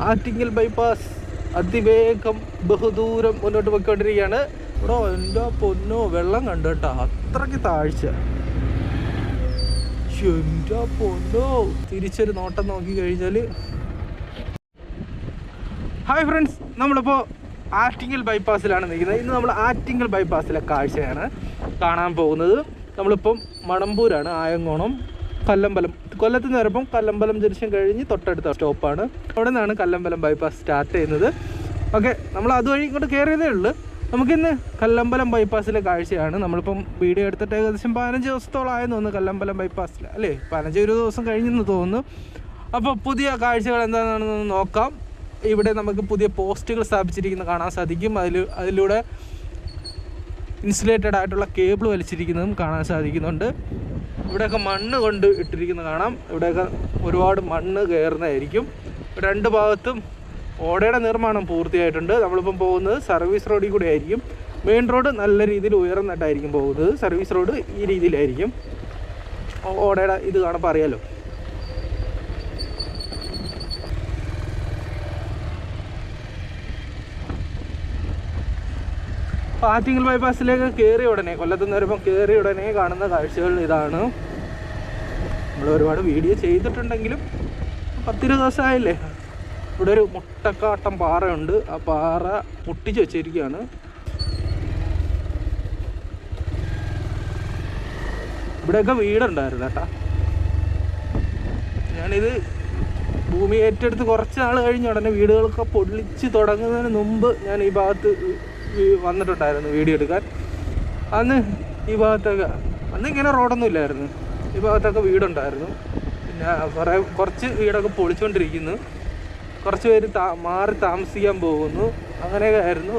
Attingal bypass അതിവേഗം ബഹുദൂരം മുന്നോട്ട് പോയിക്കൊണ്ടിരിക്കുകയാണ്. ഇവിടെ എന്റെ പൊന്നോ വെള്ളം കണ്ടു കേട്ടോ? അത്രയ്ക്ക് താഴ്ച. എന്റെ പൊന്നോ. തിരിച്ചൊരു നോട്ടം നോക്കി കഴിഞ്ഞാൽ ഹായ് ഫ്രണ്ട്സ് നമ്മളിപ്പോൾ ആറ്റിങ്ങൽ ബൈപ്പാസിലാണ് നിൽക്കുന്നത്. ഇന്ന് നമ്മൾ ആറ്റിങ്ങൽ ബൈപ്പാസിലെ കാഴ്ചയാണ് കാണാൻ പോകുന്നത്. നമ്മളിപ്പം മണമ്പൂരാണ് ആയങ്കോണം കല്ലമ്പലം കൊല്ലത്ത് നിന്ന് വരുമ്പം കല്ലമ്പലം ജംഗ്ഷൻ കഴിഞ്ഞ് തൊട്ടടുത്ത സ്റ്റോപ്പാണ്. അവിടെ നിന്നാണ് കല്ലമ്പലം ബൈപ്പാസ് സ്റ്റാർട്ട് ചെയ്യുന്നത്. ഓക്കെ നമ്മൾ അതുവഴി ഇങ്ങോട്ട് കയറിയതേ ഉള്ളൂ. നമുക്കിന്ന് കല്ലമ്പലം ബൈപ്പാസിലെ കാഴ്ചയാണ്. നമ്മളിപ്പം വീഡിയോ എടുത്തിട്ട് ഏകദേശം പതിനഞ്ച് ദിവസത്തോളമായെന്ന് തോന്നുന്നു കല്ലമ്പലം ബൈപ്പാസിൽ അല്ലേ? പതിനഞ്ച് ഒരു ദിവസം കഴിഞ്ഞെന്ന് തോന്നുന്നു. അപ്പോൾ പുതിയ കാഴ്ചകൾ എന്താണെന്ന് നോക്കാം. ഇവിടെ നമുക്ക് പുതിയ പോസ്റ്റുകൾ സ്ഥാപിച്ചിരിക്കുന്നത് കാണാൻ സാധിക്കും. അതിൽ അതിലൂടെ ഇൻസുലേറ്റഡ് ആയിട്ടുള്ള കേബിൾ വലിച്ചിരിക്കുന്നതും കാണാൻ സാധിക്കുന്നുണ്ട്. ഇവിടെയൊക്കെ മണ്ണ് കൊണ്ട് ഇട്ടിരിക്കുന്ന കാണാം. ഇവിടെയൊക്കെ ഒരുപാട് മണ്ണ് കയറുന്നതായിരിക്കും. രണ്ട് ഭാഗത്തും ഓടയുടെ നിർമ്മാണം പൂർത്തിയായിട്ടുണ്ട്. നമ്മളിപ്പം പോകുന്നത് സർവീസ് റോഡിൽ കൂടെ ആയിരിക്കും. മെയിൻ റോഡ് നല്ല രീതിയിൽ ഉയർന്നിട്ടായിരിക്കും പോകുന്നത്. സർവീസ് റോഡ് ഈ രീതിയിലായിരിക്കും. ഓടയുടെ ഇത് കാണുമ്പോൾ അറിയാലോ. ആറ്റിങ്ങൽ ബൈപ്പാസിലേക്ക് കയറിയ ഉടനെ കൊല്ലത്തുനിന്ന് വരുമ്പോൾ കയറിയ ഉടനെ കാണുന്ന കാഴ്ചകൾ ഇതാണ്. നമ്മൾ ഒരുപാട് വീഡിയോ ചെയ്തിട്ടുണ്ടെങ്കിലും പത്തിരു ദിവസമായില്ലേ? ഇവിടെ ഒരു മുട്ടക്കാട്ടം പാറയുണ്ട്. ആ പാറ മുട്ടിച്ച് വെച്ചിരിക്കുകയാണ്. ഇവിടെയൊക്കെ വീടുണ്ടായിരുന്നു കേട്ടാ. ഞാനിത് ഭൂമി ഏറ്റെടുത്ത് കുറച്ച് നാൾ കഴിഞ്ഞ ഉടനെ വീടുകളൊക്കെ പൊള്ളിച്ച് തുടങ്ങുന്നതിന് മുമ്പ് ഞാൻ ഈ ഭാഗത്ത് വന്നിട്ടുണ്ടായിരുന്നു വീഡിയോ എടുക്കാൻ. അന്ന് ഈ ഭാഗത്തൊക്കെ അന്ന് ഇങ്ങനെ റോഡൊന്നും ഇല്ലായിരുന്നു. ഈ ഭാഗത്തൊക്കെ വീടുണ്ടായിരുന്നു. പിന്നെ കുറേ കുറച്ച് വീടൊക്കെ പൊളിച്ചുകൊണ്ടിരിക്കുന്നു കുറച്ച് പേര് താ മാറി താമസിക്കാൻ പോകുന്നു. അങ്ങനെയൊക്കെ ആയിരുന്നു.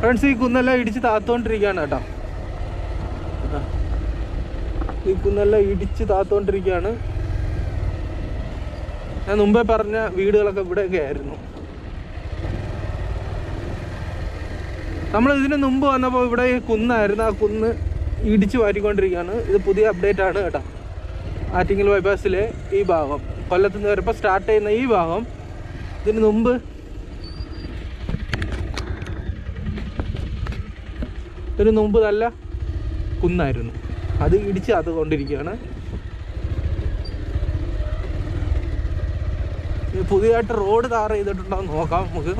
ഫ്രണ്ട്സ് ഈ കുന്നെല്ലാം ഇടിച്ച് താത്തുകൊണ്ടിരിക്കുകയാണ് കേട്ടോ. ഈ കുന്നെല്ലാം ഇടിച്ച് താത്തുകൊണ്ടിരിക്കുകയാണ് ഞാൻ മുമ്പേ പറഞ്ഞ വീടുകളൊക്കെ ഇവിടെയൊക്കെ ആയിരുന്നു. നമ്മൾ ഇതിന് മുമ്പ് വന്നപ്പോൾ ഇവിടെ കുന്നായിരുന്നു. ആ കുന്ന് ഇടിച്ചു മാറ്റിക്കൊണ്ടിരിക്കുകയാണ് ഇത് പുതിയ അപ്ഡേറ്റ് ആണ് കേട്ടോ. ആറ്റിങ്ങൽ ബൈപ്പാസിലെ ഈ ഭാഗം. കൊല്ലത്ത് നിന്ന് വരുമ്പോൾ സ്റ്റാർട്ട് ചെയ്യുന്ന ഈ ഭാഗം. ഇതിന് മുമ്പ് ഇതിന് മുമ്പ് നല്ല കുന്നായിരുന്നു. അത് ഇടിച്ച് അത് കൊണ്ടിരിക്കുകയാണ് പുതിയതായിട്ട് റോഡ് താറ് ചെയ്തിട്ടുണ്ടോ നോക്കാം നമുക്ക്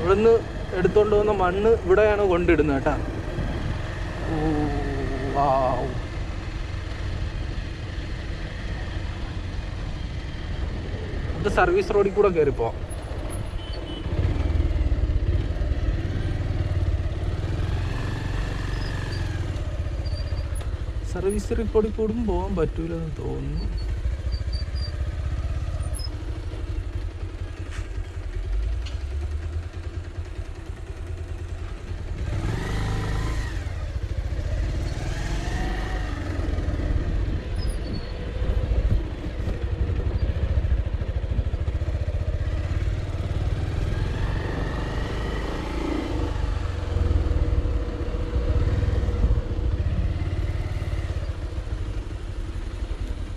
ഇവിടുന്ന് എടുത്തോണ്ട് വന്ന മണ്ണ് ഇവിടെയാണ് കൊണ്ടിടുന്നത് കേട്ടാ. ഇത് സർവീസ് റോഡിൽ കൂടെ കയറിപ്പോ സർവീസ് റോഡിൽ കൂടും പോകാൻ പറ്റൂലെന്ന് തോന്നുന്നു.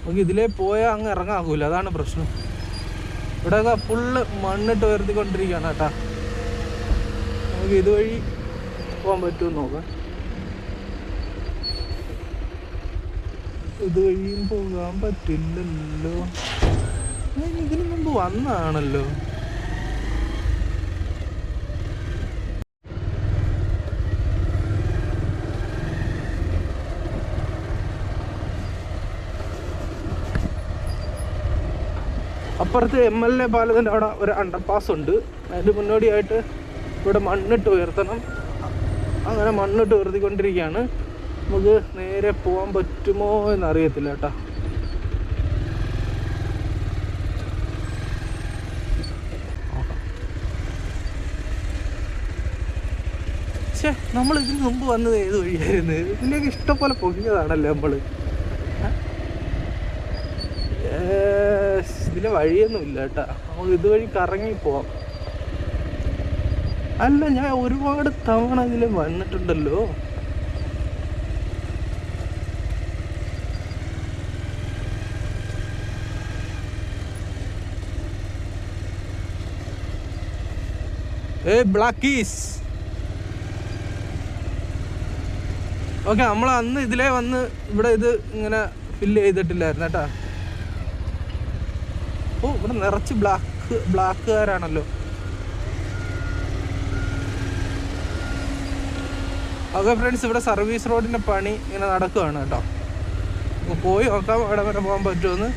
നമുക്ക് ഇതിലേ പോയാൽ അങ്ങ് ഇറങ്ങാകൂല അതാണ് പ്രശ്നം. ഇവിടെയൊക്കെ ഫുള്ള് മണ്ണിട്ട് ഉയർത്തിക്കൊണ്ടിരിക്കുകയാണ് കേട്ടാ. നമുക്ക് ഇതുവഴി പോകാൻ പറ്റുമെന്ന് നോക്കാം. ഇതുവഴിയും പോകാൻ പറ്റില്ലല്ലോ. ഇതിനു മുമ്പ് വന്നതാണല്ലോ. അപ്പുറത്ത് എം എൽ എ പാലത്തിന്റെ അവിടെ ഒരു അണ്ടർപാസ് ഉണ്ട്. അതിന്റെ മുന്നോടിയായിട്ട് ഇവിടെ മണ്ണിട്ട് ഉയർത്തണം. അങ്ങനെ മണ്ണിട്ട് ഉയർത്തിക്കൊണ്ടിരിക്കുകയാണ്. നമുക്ക് നേരെ പോകാൻ പറ്റുമോ എന്നറിയത്തില്ല കേട്ടോ. പക്ഷേ നമ്മൾ ഇതിന് മുമ്പ് വന്നത് ഏത് വഴിയായിരുന്നു? ഇതിലേക്ക് ഇഷ്ടംപോലെ പൊങ്ങിയതാണല്ലോ നമ്മൾ? ഇതിലെ വഴിയൊന്നും ഇല്ല കേട്ടാ. നമുക്ക് ഇതുവഴി കറങ്ങി പോവാം. അല്ല ഞാൻ ഒരുപാട് തവണ ഇതിൽ വന്നിട്ടുണ്ടല്ലോ. ഏ ബ്ലാക്കീസ്. ഓക്കെ നമ്മൾ അന്ന് ഇതിലേ വന്ന് ഇവിടെ ഇത് ഇങ്ങനെ ഫില്ല് ചെയ്തിട്ടില്ലായിരുന്നു കേട്ടാ. ഓ ഇവിടെ നിറച്ച് ബ്ലാക്ക് ബ്ലാക്കുകാരാണല്ലോ ഓക്കെ ഫ്രണ്ട്സ് ഇവിടെ സർവീസ് റോഡിന്റെ പണി ഇങ്ങനെ നടക്കുകയാണ് കേട്ടോ. അപ്പൊ പോയി നോക്കാം അവിടെ വരെ പോകാൻ പറ്റുമെന്ന്.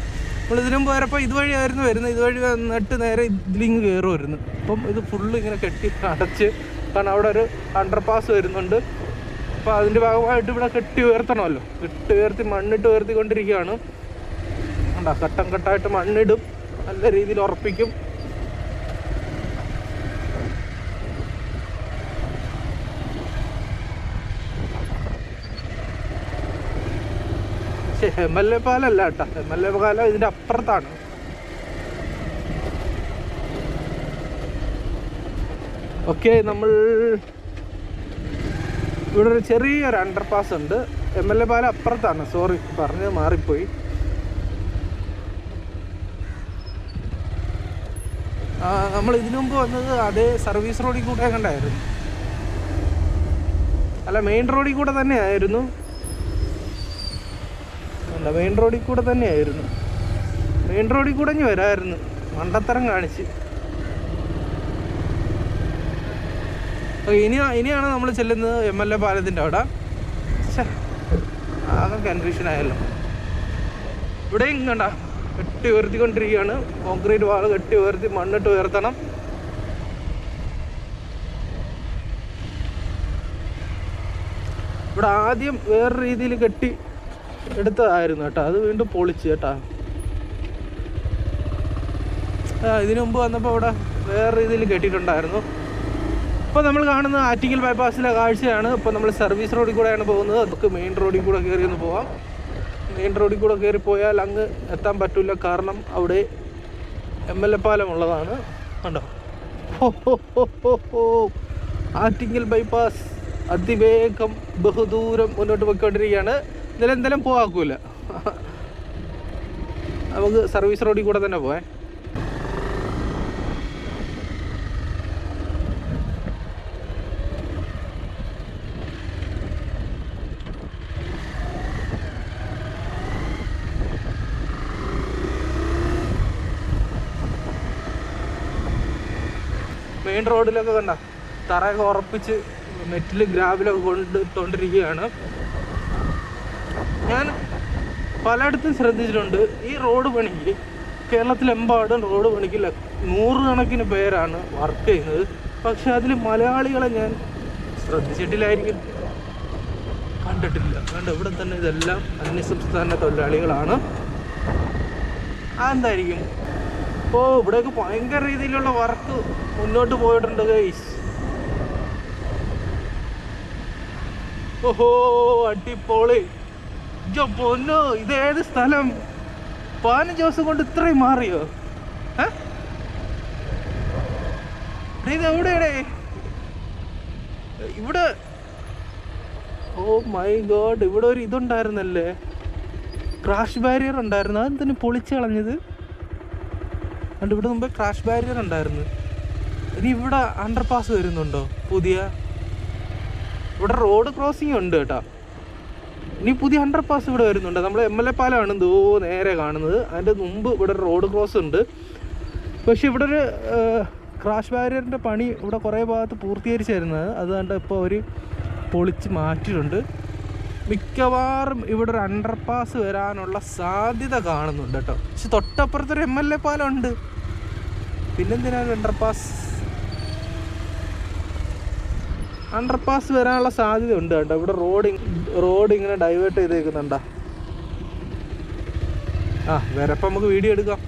മുമ്പ് ഇതുവഴി ഇതുവഴിയായിരുന്നു വരുന്നത്. ഇതുവഴി വന്നിട്ട് നേരെ ഇതിലിങ്ങ് കയറുമായിരുന്നു അപ്പം ഇത് ഫുള്ള് ഇങ്ങനെ കെട്ടി അടച്ച് കാരണം അവിടെ ഒരു അണ്ടർപാസ് വരുന്നുണ്ട്. അപ്പോൾ അതിന്റെ ഭാഗമായിട്ട് ഇവിടെ കെട്ടി ഉയർത്തണമല്ലോ. കെട്ടി ഉയർത്തി മണ്ണിട്ട് ഉയർത്തിക്കൊണ്ടിരിക്കുകയാണ്. കണ്ടോ ഘട്ടം ഘട്ടമായിട്ട് മണ്ണിടും. നല്ല രീതിയിൽ ഉറപ്പിക്കും. പക്ഷേ എം എൽ എ പാലല്ല കേട്ടോ. എം എൽ എ പാലം ഇതിന്റെ അപ്പുറത്താണ്. ഓക്കെ നമ്മൾ ഇവിടെ ഒരു ചെറിയൊരു അണ്ടർ പാസ് ഉണ്ട്. എം എൽ എ പാലം അപ്പുറത്താണ്. സോറി പറഞ്ഞത് മാറിപ്പോയി. നമ്മൾ ഇതിനു മുമ്പ് വന്നത് അതേ സർവീസ് റോഡിൽ കൂടെ കണ്ടായിരുന്നു. അല്ല മെയിൻ റോഡിൽ കൂടെ തന്നെ ആയിരുന്നു അല്ല മെയിൻ റോഡിൽ കൂടെ തന്നെ ആയിരുന്നു മെയിൻ റോഡിൽ കൂടെ ഇനി വരായിരുന്നു. മണ്ടത്തരം കാണിച്ച്. ഇനി ഇനിയാണ് നമ്മൾ ചെല്ലുന്നത് എം എൽ എ പാലത്തിന്റെ അവിടെ. ആകെ കൺഫ്യൂഷൻ ആയല്ലോ. ഇവിടെയും കണ്ട? കെട്ടി ഉയർത്തിക്കൊണ്ടിരിക്കുകയാണ്. കോൺക്രീറ്റ് വാൾ കെട്ടി ഉയർത്തി മണ്ണിട്ട് ഉയർത്തണം. ഇവിടെ ആദ്യം വേറെ രീതിയിൽ കെട്ടി എടുത്തതായിരുന്നു കേട്ടോ. അത് വീണ്ടും പൊളിച്ചു കേട്ടാ. ഇതിനു മുമ്പ് വന്നപ്പോൾ ഇവിടെ വേറെ രീതിയിൽ കെട്ടിയിട്ടുണ്ടായിരുന്നു. ഇപ്പോൾ നമ്മൾ കാണുന്ന ആറ്റിങ്ങൽ ബൈപ്പാസിലെ കാഴ്ചയാണ്. ഇപ്പോൾ നമ്മൾ സർവീസ് റോഡിൽ കൂടെയാണ് പോകുന്നത്. നമുക്ക് മെയിൻ റോഡിൽ കൂടെ കയറി ഒന്ന് പോവാം. മെയിൻ റോഡിൽ കൂടെ കയറി പോയാൽ അങ്ങ് എത്താൻ പറ്റില്ല കാരണം അവിടെ എം എൽ എ പാലം ഉള്ളതാണ് കണ്ടോ. ആറ്റിങ്ങൽ ബൈപ്പാസ് അതിവേഗം ബഹുദൂരം മുന്നോട്ട് പോയിക്കൊണ്ടിരിക്കുകയാണ്. ഇതിൽ പോകാക്കൂല നമുക്ക് സർവീസ് റോഡിൽ കൂടെ തന്നെ പോവേ. റോഡിലൊക്കെ കണ്ട. തറയൊക്കെ ഉറപ്പിച്ച് മെറ്റിൽ ഗ്രാവിലൊക്കെ കൊണ്ടിട്ടോണ്ടിരിക്കുകയാണ്. ഞാൻ പലയിടത്തും ശ്രദ്ധിച്ചിട്ടുണ്ട്. ഈ റോഡ് പണിക്ക് കേരളത്തിലെമ്പാടും റോഡ് പണിക്ക് നൂറുകണക്കിന് പേരാണ് വർക്ക് ചെയ്യുന്നത്. പക്ഷെ അതിൽ മലയാളികളെ ഞാൻ ശ്രദ്ധിച്ചിട്ടില്ലായിരിക്കും. കണ്ടിട്ടില്ല. കണ്ട്? ഇവിടെ തന്നെ ഇതെല്ലാം അന്യസംസ്ഥാന തൊഴിലാളികളാണ്. അതെന്തായിരിക്കും? ഓ ഇവിടെയൊക്കെ ഭയങ്കര രീതിയിലുള്ള വർക്ക് മുന്നോട്ട് പോയിട്ടുണ്ട് ഗൈസ് ഓഹോ അടിപൊളി. പൊന്നോ ഇതേത് സ്ഥലം? പതിനഞ്ച് ദിവസം കൊണ്ട് ഇത്രയും മാറിയോ? ഇത് എവിടെയാടേ? ഇവിടെ ഓ മൈ ഗോഡ് ഇവിടെ ഒരു ഇതുണ്ടായിരുന്നല്ലേ? ക്രാഷ് ബാരിയർ ഉണ്ടായിരുന്നു. അതെന്തിനു പൊളിച്ചു കളഞ്ഞത്? അതുകൊണ്ട് ഇവിടെ മുമ്പ് ക്രാഷ് ബാരിയർ ഉണ്ടായിരുന്നു. ഇനി ഇവിടെ അണ്ടർ പാസ് വരുന്നുണ്ടോ? പുതിയ? ഇവിടെ റോഡ് ക്രോസിംഗ് ഉണ്ട് കേട്ടോ. ഇനി പുതിയ അണ്ടർ പാസ് ഇവിടെ വരുന്നുണ്ട്. നമ്മൾ എം എൽ എ പാലമാണ് ദോ നേരെ കാണുന്നത്. അതിന്റെ മുമ്പ് ഇവിടെ റോഡ് ക്രോസ് ഉണ്ട്. പക്ഷെ ഇവിടെ ഒരു ക്രാഷ് ബാരിയറിന്റെ പണി ഇവിടെ കുറേ ഭാഗത്ത് പൂർത്തീകരിച്ചായിരുന്നത് അതുകൊണ്ട് ഇപ്പോൾ അവർ പൊളിച്ച് മാറ്റിയിട്ടുണ്ട്. മിക്കവാറും ഇവിടെ ഒരു അണ്ടർപാസ് വരാനുള്ള സാധ്യത കാണുന്നുണ്ട് കേട്ടോ. പക്ഷെ തൊട്ടപ്പുറത്തൊരു എം എൽ എ പാലം ഉണ്ട്. പിന്നെന്തിനാണ് അണ്ടർ പാസ് അണ്ടർ പാസ് വരാനുള്ള സാധ്യത ഉണ്ട് കേട്ടോ. ഇവിടെ റോഡ് റോഡ് ഇങ്ങനെ ഡൈവേർട്ട് ചെയ്തേക്കുന്നുണ്ടാ. ആ വരപ്പം നമുക്ക് വീഡിയോ എടുക്കാം.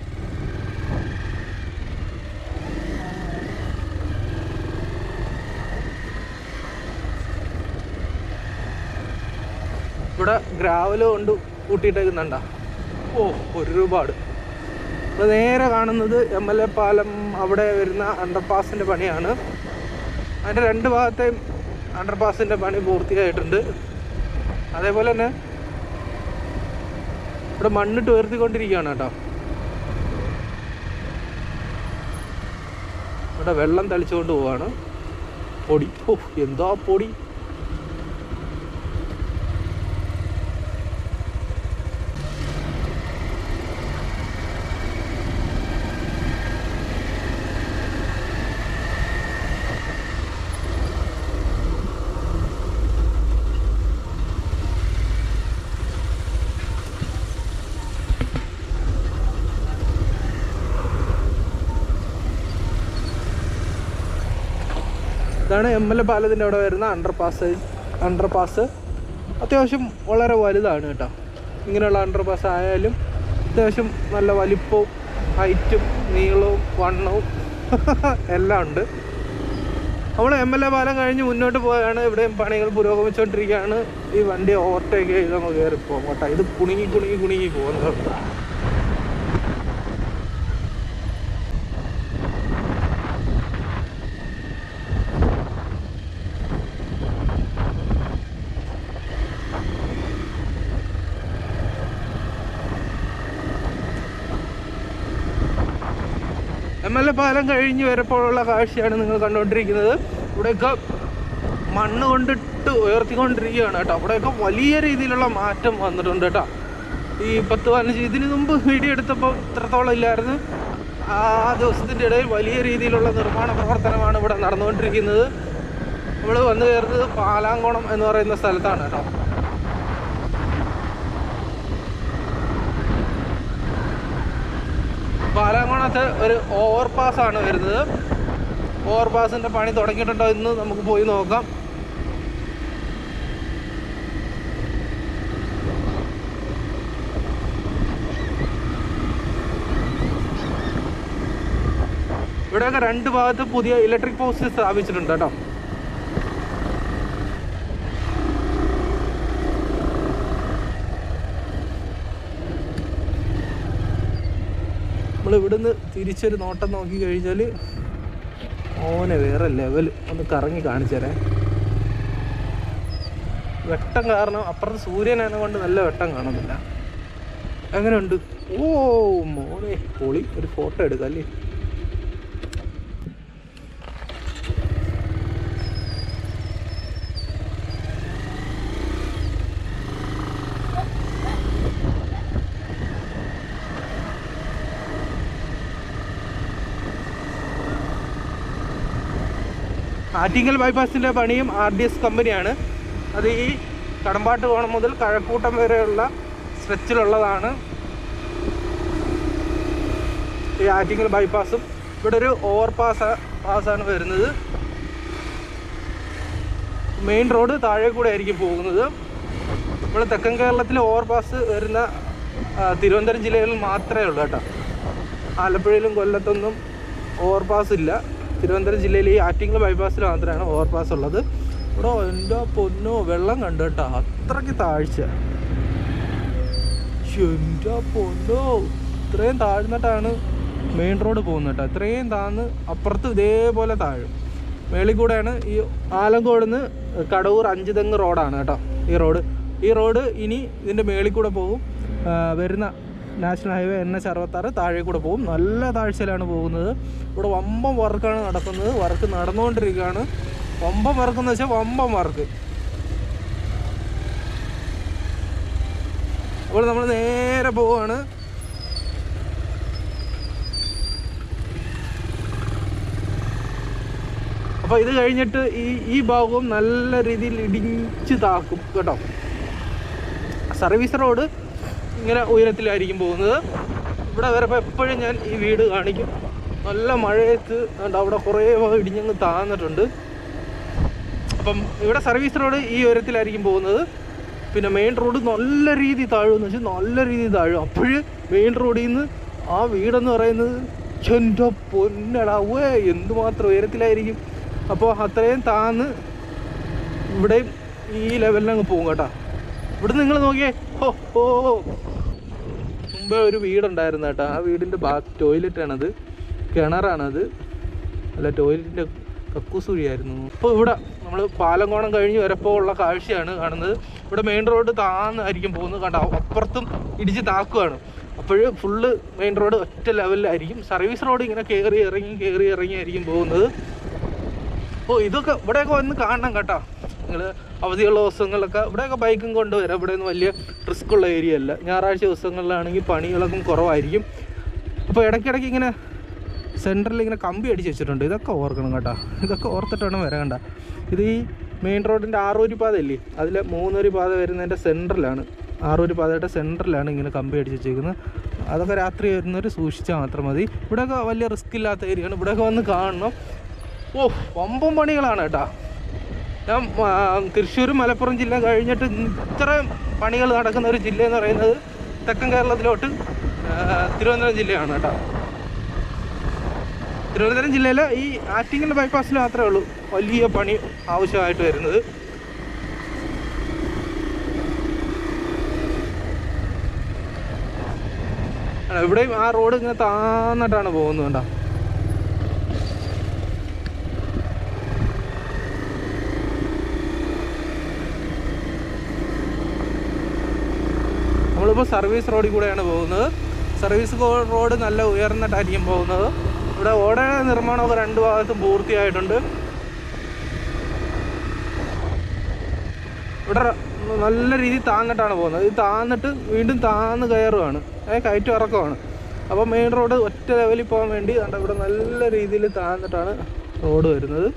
ഗ്രാവൽ കൊണ്ട് കൂട്ടിയിട്ടേക്കുന്നുണ്ട. ഓ ഒരുപാട്. അപ്പോൾ നേരെ കാണുന്നത് എം എൽ എ പാലം അവിടെ വരുന്ന അണ്ടർപാസിന്റെ പണിയാണ്. അതിന്റെ രണ്ട് ഭാഗത്തെയും അണ്ടർപാസിന്റെ പണി പൂർത്തിയായിട്ടുണ്ട്. അതേപോലെ തന്നെ ഇവിടെ മണ്ണിട്ട് ഉയർത്തിക്കൊണ്ടിരിക്കുകയാണ് കേട്ടോ. ഇവിടെ വെള്ളം തളിച്ചുകൊണ്ട് പോവാണ്. പൊടി. ഓ എന്തോ പൊടി? ഇതാണ് എം എൽ എ പാലത്തിന്റെ അവിടെ വരുന്ന അണ്ടർ പാസ് അണ്ടർ പാസ് അത്യാവശ്യം വളരെ വലുതാണ് കേട്ടോ. ഇങ്ങനെയുള്ള അണ്ടർ പാസ് ആയാലും അത്യാവശ്യം നല്ല വലിപ്പവും ഹൈറ്റും നീളവും വണ്ണവും എല്ലാം ഉണ്ട്. നമ്മൾ എം എൽ എ പാലം കഴിഞ്ഞ് മുന്നോട്ട് പോയാണ്. ഇവിടെയും പണികൾ പുരോഗമിച്ചുകൊണ്ടിരിക്കുകയാണ് ഈ വണ്ടി ഓവർടേക്ക് ചെയ്ത് നമുക്ക് കയറി കേട്ടോ. ഇത് കുണുങ്ങി കുണുങ്ങി കുണുങ്ങി പോകുന്നത് എം എൽ എ പാലം കഴിഞ്ഞ് വരപ്പോഴുള്ള കാഴ്ചയാണ് നിങ്ങൾ കണ്ടുകൊണ്ടിരിക്കുന്നത്. ഇവിടെയൊക്കെ മണ്ണ് കൊണ്ടിട്ട് ഉയർത്തിക്കൊണ്ടിരിക്കുകയാണ് കേട്ടോ. അവിടെയൊക്കെ വലിയ രീതിയിലുള്ള മാറ്റം വന്നിട്ടുണ്ട് കേട്ടോ. ഈ പത്ത് പതിനഞ്ച് ഇതിന് മുമ്പ് വീഡിയോ എടുത്തപ്പോൾ ഇത്രത്തോളം ഇല്ലായിരുന്നു. ആ ദിവസത്തിന്റെ ഇടയിൽ വലിയ രീതിയിലുള്ള നിർമ്മാണ പ്രവർത്തനമാണ് ഇവിടെ നടന്നുകൊണ്ടിരിക്കുന്നത്. നമ്മൾ വന്നു കയറുന്നത് പാലാങ്കോണം എന്ന് പറയുന്ന സ്ഥലത്താണ് കേട്ടോ. പാലാങ്കോണത്ത് ഒരു ഓവർ പാസ്സാണ് വരുന്നത്. ഓവർ പാസിന്റെ പണി തുടങ്ങിയിട്ടുണ്ടോ എന്ന് നമുക്ക് പോയി നോക്കാം. ഇവിടെയൊക്കെ രണ്ട് ഭാഗത്ത് പുതിയ ഇലക്ട്രിക് പോസ്റ്റ് സ്ഥാപിച്ചിട്ടുണ്ട് കേട്ടോ. ഇവിടുന്ന് തിരിച്ചൊരു നോട്ടം നോക്കി കഴിഞ്ഞാൽ ഓനെ വേറെ ലെവൽ ഒന്ന് കറങ്ങി കാണിച്ചു തരാം വെട്ടം കാരണം അപ്പുറത്ത് സൂര്യനാണ് കൊണ്ട് നല്ല വെട്ടം കാണുന്നില്ല. അങ്ങനെ ഉണ്ട് ഓ മോനെ. പൊളി. ഒരു ഫോട്ടോ എടുക്കാം അല്ലേ? ആറ്റിങ്ങൽ ബൈപ്പാസിന്റെ പണിയും ആർ ഡി എസ് കമ്പനിയാണ്. അത് ഈ കടമ്പാട്ട് കോണം മുതൽ കഴക്കൂട്ടം വരെയുള്ള സ്ട്രെച്ചിലുള്ളതാണ് ഈ ആറ്റിങ്ങൽ ബൈപ്പാസും. ഇവിടെ ഒരു ഓവർ പാസ് പാസ്സാണ് വരുന്നത്. മെയിൻ റോഡ് താഴെ കൂടെ ആയിരിക്കും പോകുന്നത്. നമ്മൾ തെക്കൻ കേരളത്തിൽ ഓവർ പാസ് വരുന്ന തിരുവനന്തപുരം ജില്ലയിൽ മാത്രമേ ഉള്ളൂ കേട്ടോ. ആലപ്പുഴയിലും കൊല്ലത്തൊന്നും ഓവർ പാസ് ഇല്ല. തിരുവനന്തപുരം ജില്ലയിൽ ഈ ആറ്റിങ്ങൽ ബൈപ്പാസിൽ മാത്രമാണ് ഓവർപാസ് ഉള്ളത്. ഇവിടെ എന്റെ പൊന്നോ വെള്ളം കണ്ടു കേട്ടോ. അത്രയ്ക്ക് താഴ്ച. എന്റെ പൊന്നോ. ഇത്രയും താഴ്ന്നിട്ടാണ് മെയിൻ റോഡ് പോകുന്നത് കേട്ടോ. ഇത്രയും താന്ന് അപ്പുറത്ത് ഇതേപോലെ താഴും. മേളിൽ കൂടെയാണ് ഈ ആലങ്കോട് നിന്ന് കടവൂർ അഞ്ചുതെങ്ങ് റോഡാണ് കേട്ടോ ഈ റോഡ് ഈ റോഡ് ഇനി ഇതിന്റെ മേളിൽ കൂടെ പോകും. വരുന്ന നാഷണൽ ഹൈവേ എൻ എച്ച് അറുപത്താറ് താഴെ കൂടെ പോകും. നല്ല താഴ്ചയിലാണ് പോകുന്നത്. ഇവിടെ വമ്പം വർക്കാണ് നടക്കുന്നത്. വർക്ക് നടന്നുകൊണ്ടിരിക്കുകയാണ്. വമ്പം വർക്ക് എന്ന് വെച്ചാൽ വമ്പം വർക്ക്. അപ്പോൾ നമ്മൾ നേരെ പോവാണ് അപ്പോൾ ഇത് കഴിഞ്ഞിട്ട് ഈ ഈ ഭാഗവും നല്ല രീതിയിൽ ഇടിച്ച് താക്കും കേട്ടോ. സർവീസ് റോഡ് ഇങ്ങനെ ഉയരത്തിലായിരിക്കും പോകുന്നത്. ഇവിടെ വരുമ്പോൾ എപ്പോഴും ഞാൻ ഈ വീട് കാണിക്കും. നല്ല മഴയത്ത് അവിടെ കുറേ ഇടിഞ്ഞങ്ങ് താന്നിട്ടുണ്ട്. അപ്പം ഇവിടെ സർവീസ് റോഡ് ഈ ഉയരത്തിലായിരിക്കും പോകുന്നത്. പിന്നെ മെയിൻ റോഡ് നല്ല രീതി താഴുമെന്ന് വെച്ചാൽ നല്ല രീതി താഴും. അപ്പോഴ് മെയിൻ റോഡിൽ നിന്ന് ആ വീടെന്ന് പറയുന്നത് എന്റെ പൊന്നടാ എന്തുമാത്രം ഉയരത്തിലായിരിക്കും. അപ്പോൾ അത്രയും താന്ന് ഇവിടെയും ഈ ലെവലിൽ അങ്ങ് പോകും കേട്ടോ. ഇവിടെ നിങ്ങൾ നോക്കിയേ. മുമ്പേ ഒരു വീടുണ്ടായിരുന്നു കേട്ടോ. ആ വീടിന്റെ ബാക്ക് ടോയ്ലറ്റാണത്. കിണറാണത്. അല്ല ടോയ്ലറ്റിന്റെ കക്കൂസുഴിയായിരുന്നു. അപ്പോൾ ഇവിടെ നമ്മൾ പാലങ്കോണം കഴിഞ്ഞ് വരപ്പോൾ ഉള്ള കാഴ്ചയാണ് കാണുന്നത്. ഇവിടെ മെയിൻ റോഡ് താന്നായിരിക്കും പോകുന്നത്. കണ്ട? അപ്പുറത്തും ഇടിച്ച് താക്കുവാണ് അപ്പോൾ ഫുള്ള് മെയിൻ റോഡ് ഒറ്റ ലെവലിലായിരിക്കും. സർവീസ് റോഡ് ഇങ്ങനെ കയറി ഇറങ്ങി കയറി ഇറങ്ങി ആയിരിക്കും പോകുന്നത്. ഓ ഇതൊക്കെ ഇവിടെയൊക്കെ വന്ന് കാണണം കേട്ടോ. നിങ്ങൾ അവധിയുള്ള ദിവസങ്ങളിലൊക്കെ ഇവിടെയൊക്കെ ബൈക്കും കൊണ്ടുവരാം. ഇവിടെ ഒന്നും വലിയ റിസ്ക് ഉള്ള ഏരിയ അല്ല. ഞായറാഴ്ച ദിവസങ്ങളിലാണെങ്കിൽ പണികളൊക്കെ കുറവായിരിക്കും. അപ്പോൾ ഇടയ്ക്കിടയ്ക്ക് ഇങ്ങനെ സെന്ററിൽ ഇങ്ങനെ കമ്പി അടിച്ച് വെച്ചിട്ടുണ്ട്. ഇതൊക്കെ ഓർക്കണം കേട്ടോ. ഇതൊക്കെ ഓർത്തിട്ട് വേണം വരേണ്ട ഇത് ഈ മെയിൻ റോഡിന്റെ ആറൂരി പാത ഇല്ലേ? അതിലെ മൂന്നൂരി പാത വരുന്നതിന്റെ സെന്ററിലാണ് ആറൂരി പാതയുടെ സെന്ററിലാണ് ഇങ്ങനെ കമ്പി അടിച്ച് വെച്ചേക്കുന്നത്. അതൊക്കെ രാത്രി വരുന്നവർ സൂക്ഷിച്ചാൽ മാത്രം മതി. ഇവിടെയൊക്കെ വലിയ റിസ്ക് ഇല്ലാത്ത ഏരിയയാണ് ഇവിടെയൊക്കെ വന്ന് കാണണം. ഓ വമ്പം പണികളാണ് കേട്ടോ. തൃശ്ശൂർ മലപ്പുറം ജില്ല കഴിഞ്ഞിട്ട് ഇത്രയും പണികൾ നടക്കുന്ന ഒരു ജില്ല എന്ന് പറയുന്നത് തെക്കൻ കേരളത്തിലോട്ട് തിരുവനന്തപുരം ജില്ലയാണ് കേട്ടോ. തിരുവനന്തപുരം ജില്ലയിലെ ഈ ആറ്റിങ്ങൽ ബൈപ്പാസിൽ മാത്രമേ ഉള്ളൂ വലിയ പണി ആവശ്യമായിട്ട് വരുന്നത്. ഇവിടെയും ആ റോഡ് ഇങ്ങനെ താന്നിട്ടാണ് പോകുന്നത് കേട്ടോ. നമ്മളിപ്പോൾ സർവീസ് റോഡിൽ കൂടെയാണ് പോകുന്നത്. സർവീസ് റോഡ് നല്ല ഉയർന്നിട്ടായിരിക്കും പോകുന്നത്. ഇവിടെ ഓടയുടെ നിർമ്മാണമൊക്കെ രണ്ട് ഭാഗത്തും പൂർത്തിയായിട്ടുണ്ട്. ഇവിടെ നല്ല രീതിയിൽ താന്നിട്ടാണ് പോകുന്നത്. ഇത് താന്നിട്ട് വീണ്ടും താന്ന് കയറുകയാണ് കയറ്റം ഇറക്കമാണ് അപ്പോൾ മെയിൻ റോഡ് ഒറ്റ ലെവലിൽ പോകാൻ വേണ്ടി ഇവിടെ നല്ല രീതിയിൽ താന്നിട്ടാണ് റോഡ് വരുന്നത്.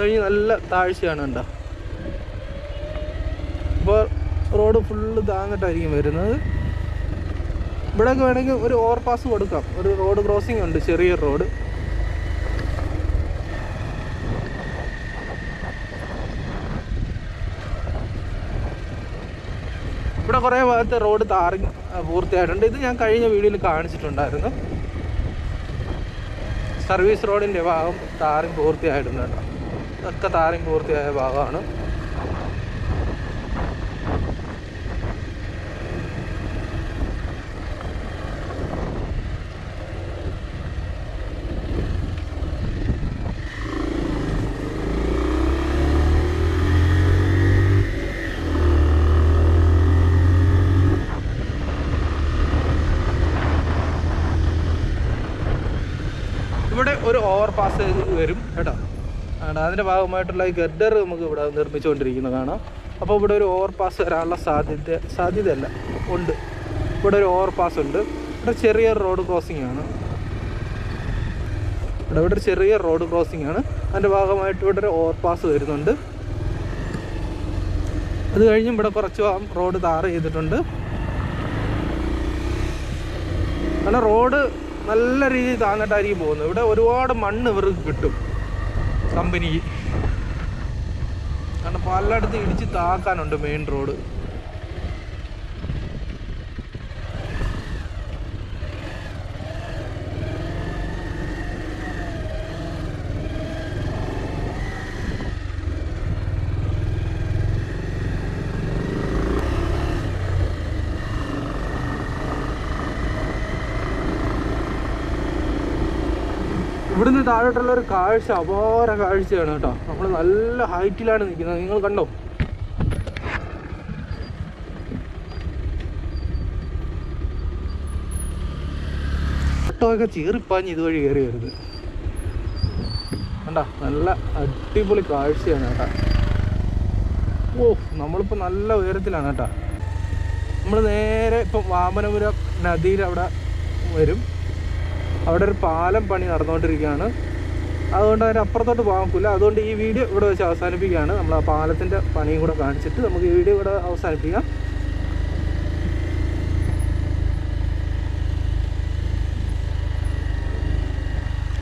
കഴിഞ്ഞ് നല്ല താഴ്ചയാണ് കണ്ടോ. അപ്പോൾ റോഡ് ഫുള്ള് താന്നിട്ടായിരിക്കും വരുന്നത്. ഇവിടെയൊക്കെ വേണമെങ്കിൽ ഒരു ഓവർപാസ് കൊടുക്കാം. ഒരു റോഡ് ക്രോസിംഗ് ഉണ്ട് ചെറിയ റോഡ് ഇവിടെ കുറേ ഭാഗത്ത് റോഡ് താറി പൂർത്തിയായിട്ടുണ്ട്. ഇത് ഞാൻ കഴിഞ്ഞ വീഡിയോയിൽ കാണിച്ചിട്ടുണ്ടായിരുന്നു. സർവീസ് റോഡിന്റെ ഭാഗം താറി പൂർത്തിയായിട്ടുണ്ട് കേട്ടോ. ഇതൊക്കെ താരം പൂർത്തിയായ ഭാഗമാണ് ഇവിടെ ഒരു ഓവർ പാസ് വരും കേട്ടോ ആണ് അതിന്റെ ഭാഗമായിട്ടുള്ള ഈ നമുക്ക് ഇവിടെ നിർമ്മിച്ചുകൊണ്ടിരിക്കുന്നത് കാണാം അപ്പോൾ ഇവിടെ ഒരു ഓവർപാസ് വരാനുള്ള സാധ്യത സാധ്യതയല്ല. ഉണ്ട്. ഇവിടെ ഒരു ഓവർപാസ് ഉണ്ട്. ഇവിടെ ചെറിയ റോഡ് ക്രോസിംഗ് ആണ്. ഇവിടെ ഇവിടെ ചെറിയ റോഡ് ക്രോസിംഗ് ആണ്. അതിന്റെ ഭാഗമായിട്ട് ഇവിടെ ഒരു ഓവർപാസ് വരുന്നുണ്ട്. അത് കഴിഞ്ഞ് ഇവിടെ കുറച്ച് റോഡ് താറ് ചെയ്തിട്ടുണ്ട്. കാരണം റോഡ് നല്ല രീതിയിൽ താന്നിട്ടായിരിക്കും പോകുന്നത്. ഇവിടെ ഒരുപാട് മണ്ണ് ഇവർക്ക് കിട്ടും. കമ്പനിക്ക് കാരണം പലയിടത്തും ഇടിച്ച് താക്കാനുണ്ട് മെയിൻ റോഡ് ഇവിടുന്ന് താഴോട്ടുള്ള ഒരു കാഴ്ച അപാര കാഴ്ചയാണ് കേട്ടോ. നമ്മൾ നല്ല ഹൈറ്റിലാണ് നിൽക്കുന്നത്. നിങ്ങൾ കണ്ടോ? ഓട്ടോയൊക്കെ ചീറിപ്പാഞ്ഞ് ഇതുവഴി കയറി വരുന്നത്. കണ്ട? നല്ല അടിപൊളി കാഴ്ചയാണ് കേട്ടാ. ഓ നമ്മളിപ്പോൾ നല്ല ഉയരത്തിലാണ് കേട്ടാ. നമ്മൾ നേരെ ഇപ്പം വാമനപുരം നദിയിൽ അവിടെ വരും. അവിടെ ഒരു പാലം പണി നടന്നുകൊണ്ടിരിക്കുകയാണ്. അതുകൊണ്ട് അതിന് അപ്പുറത്തോട്ട് പോകാൻ പറ്റില്ല. അതുകൊണ്ട് ഈ വീഡിയോ ഇവിടെ വെച്ച് അവസാനിപ്പിക്കുകയാണ്. നമ്മൾ ആ പാലത്തിന്റെ പണിയും കൂടെ കാണിച്ചിട്ട് നമുക്ക് ഈ വീഡിയോ ഇവിടെ അവസാനിപ്പിക്കാം.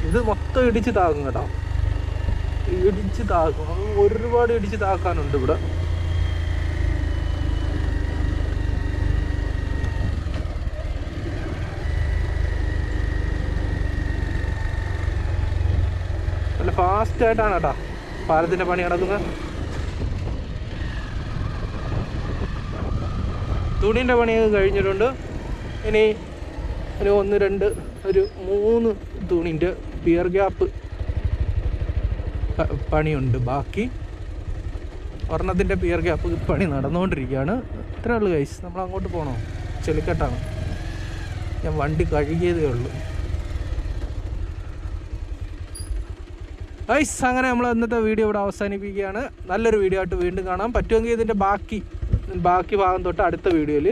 ഇത് മൊത്തം ഇടിച്ച് താക്കും കേട്ടോ. ഇടിച്ച് താക്കും. ഒരുപാട് ഇടിച്ച് താക്കാനുണ്ട് ഇവിടെ. നല്ല ഫാ ഫാസ്റ്റ് ആയിട്ടാണ് കേട്ടോ. പാലത്തിന്റെ പണി നടക്കുന്നത്. തുണീന്റെ പണി കഴിഞ്ഞിട്ടുണ്ട്. ഇനി ഒരു ഒന്ന് രണ്ട് ഒരു മൂന്ന് തുണിന്റെ പിയർ ഗ്യാപ്പ് പണിയുണ്ട്. ബാക്കി ഒരെണ്ണത്തിന്റെ പിയർ ഗ്യാപ്പ് പണി നടന്നുകൊണ്ടിരിക്കുകയാണ്. ഇത്രയുള്ളൂ കൈസ് നമ്മൾ അങ്ങോട്ട് പോകണോ ചെളിക്കെട്ടാണ്. ഞാൻ വണ്ടി കഴുകിയതേ ഉള്ളൂ. ഗൈസ് അങ്ങനെ നമ്മൾ ഇന്നത്തെ വീഡിയോ ഇവിടെ അവസാനിപ്പിക്കുകയാണ്. നല്ലൊരു വീഡിയോ ആയിട്ട് വീണ്ടും കാണാം. പറ്റുമെങ്കിൽ ഇതിന്റെ ബാക്കി ബാക്കി ഭാഗം തൊട്ട് അടുത്ത വീഡിയോയിൽ